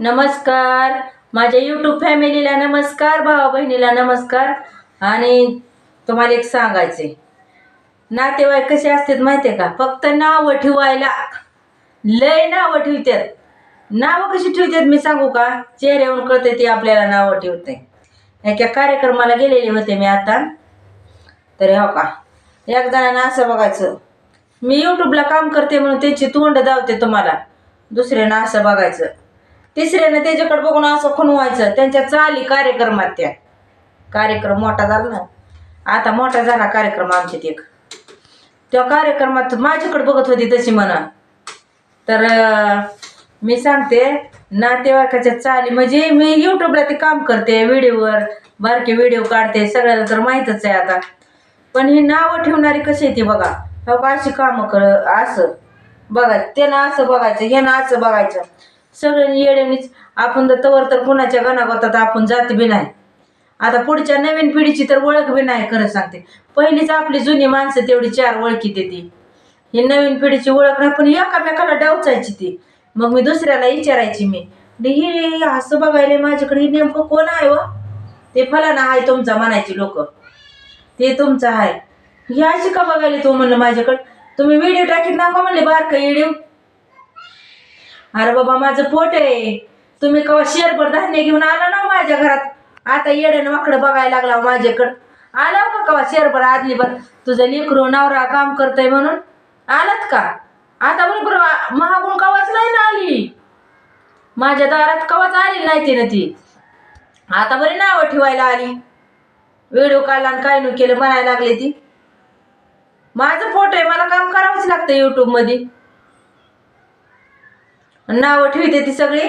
नमस्कार. माझ्या यूट्यूब फॅमिलीला नमस्कार भावा बहिणीला नमस्कार. आणि तुम्हाला एक सांगायचे नातेवाईक कसे असतात माहिती आहे का? फक्त नावं ठेवायला. लय नावं ठेवतात. नावं कशी ठेवतात मी सांगू का? चेहऱ्यावरून कळते ते आपल्याला नावं ठेवते एका कार्यक्रमाला गेलेले होते मी आता. तर हो का? एक जणांना असं बघायचं. मी यूट्यूबला काम करते म्हणून त्यांची तोंड धावते तुम्हाला. दुसऱ्यांना असं बघायचं. तिसऱ्यानं त्याच्याकडे बघून असं खुणवायचं त्यांच्या चाली कार्यक्रमात त्या. कार्यक्रम मोठा झाला ना. आता मोठा झाला कार्यक्रम आमच्यात एक. त्या कार्यक्रमात माझ्याकडे बघत होती तशी म्हणा. तर मी सांगते नातेवाईकाच्या चाली म्हणजे मी यूट्यूबला ते काम करते व्हिडिओवर बारके व्हिडिओ काढते सगळ्याला तर माहीतच आहे आता. पण ही नावं ठेवणारी कशी आहे ती बघा. हो का अशी कामं कर असं. बघा त्यानं असं बघायचं ह्यानं असं बघायचं. सगळ्यांनी येड्यानीच आपण तर तवर तर कुणाच्या गणागोतात आपण जात बी नाही. आता पुढच्या नवीन पिढीची तर ओळख बी नाही खरं सांगते. पहिलीच आपली जुनी माणसं तेवढी चार ओळखी देते. ही नवीन पिढीची ओळख नाही पण एकामेकाला डावचायची ती. मग मी दुसऱ्याला विचारायची मी. हे असं बघायला माझ्याकडे हे नेमकं कोण आहे व ते फलाना आहे तुमचा म्हणायची लोक. ते तुमचं आहे हे अशी का बघायला तू? म्हणलं माझ्याकडं. तुम्ही व्हिडिओ टाकीत ना का म्हणले बारका व्हिडिओ अरे बाबा माझं पोट आहे. तुम्ही कवा शेरभर धान्य घेऊन आला ना माझ्या घरात? आता येड्यानं वाकडं बघायला लागला माझ्याकडं. आला का कवा शेरभर आदली बर तुझं लेकरू नवरा काम करतय म्हणून? आलात का? आता बरोबर महागून कवाच नाही ना आली? माझ्या दारात कवाच आली नाही ती ना ती. आता बरी नावं ठेवायला आली. व्हिडिओ काढला आणि काय न केलं म्हणायला लागले ती. माझं पोट आहे मला काम करावंच लागतं यूट्यूबमध्ये नावं ठेवते ती सगळी.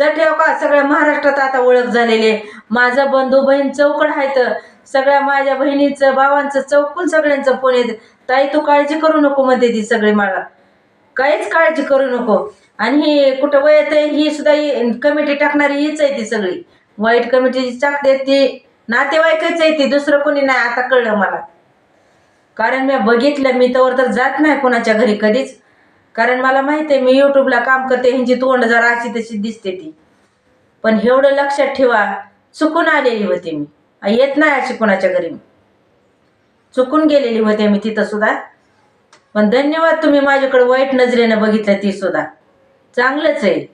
ठेव का? सगळ्या महाराष्ट्रात आता ओळख झालेली आहे. माझं बंधू बहीण चौकड आहेत सगळ्या माझ्या बहिणीचं भावांचं चौकून सगळ्यांचं फोन येत. ताई तू काळजी करू नको म्हणते ती सगळी मला. काहीच काळजी करू नको. आणि ही कुठं वयत आहे ही सुद्धा कमिटी टाकणारी हीच आहे ती सगळी. वाईट कमिटी टाकते ती नातेवाईकच आहे ती दुसरं कोणी नाही आता कळलं मला. कारण मी बघितलं मी तर जात नाही कोणाच्या घरी कधीच. कारण मला माहिती आहे मी यूट्यूबला काम करते ह्यांची तोंड जरा अशी तशी दिसते ती. पण एवढं लक्षात ठेवा चुकून आलेली होते मी. येत नाही अशी कोणाच्या घरी. मी चुकून गेलेली होते मी तिथं सुद्धा. पण धन्यवाद तुम्ही माझ्याकडे वाईट नजरेनं बघितलं ती सुद्धा. चांगलंच आहे.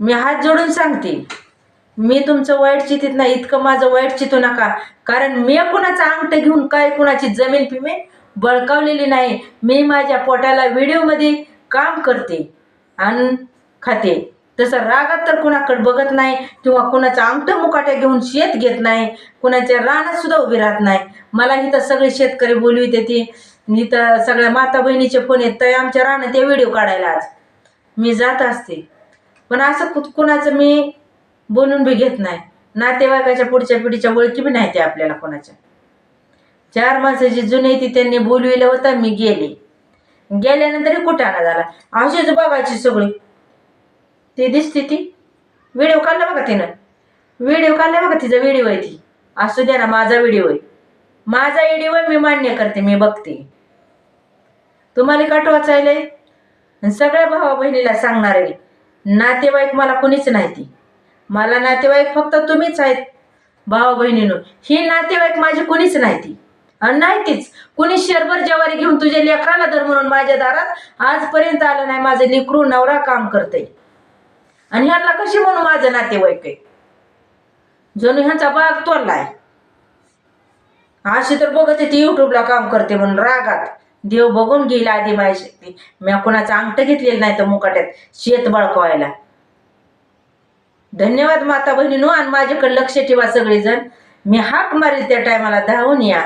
मी हात जोडून सांगते मी तुमचं वाईट चितीत नाही इतकं माझं वाईट चितू नका. कारण मी कुणाचं अंगठ घेऊन काय कुणाची जमीन पिमे बळकावलेली नाही. मी माझ्या पोटाला व्हिडिओमध्ये काम करते आणि खाते. तसं रागात तर कुणाकडे बघत नाही किंवा कुणाचं अंगठ मुकाट्या घेऊन शेत घेत नाही कुणाच्या रानात सुद्धा उभी राहत नाही. मला इथं सगळे शेतकरी बोलवीत येते. इथं सगळ्या माता बहिणीचे फोन येत तर आमच्या रानात ते व्हिडिओ काढायला आज. मी जात असते. पण असं कुत कुणाचं मी बोलून बी घेत नाही. नातेवाईकाच्या पुढच्या पिढीच्या ओळखी बी नाही ते आपल्याला कोणाच्या. चार माणसाची जुनी ती त्यांनी बोलविलं होतं मी गेले. गेल्यानंतर कुठाना झाला? अशीच बघायची सगळी. ती दिसते ती. व्हिडिओ काढला बघा तिनं. व्हिडिओ काढला बघा तिचा व्हिडिओ आहे ती. असू द्या ना माझा व्हिडिओ आहे. माझा व्हिडिओ आहे मी मान्य करते मी बघते. तुम्हाला का टोचायलंय आहे सगळ्या भावा बहिणीला सांगणार आहे. नातेवाईक मला कुणीच नाही ती. मला नातेवाईक फक्त तुम्हीच आहेत भावा बहिणीनं. ही नातेवाईक माझी कुणीच नाही ती. आणि नाही तीच. कुणी शरभर जवारी घेऊन तुझ्या लेकराला धर म्हणून माझ्या दारात आजपर्यंत आलं नाही. माझं लेकरू नवरा काम करते आणि ह्यांना कशी म्हणून माझं नातेवाईक आहे? जणू ह्यांचा बाग तोडलाय. अशी तर बघत ती युट्यूबला काम करते म्हणून रागात. देव बघून गेला आधी माझी शक्ती. मी कुणाचं अंगठं घेतलेलं नाही तर मुकाट्यात शेत बळकवायला. धन्यवाद माता बहिणीनो आणि माझ्याकडे लक्ष ठेवा सगळेजण. मी हाक मारेल त्या टायमाला धावून या.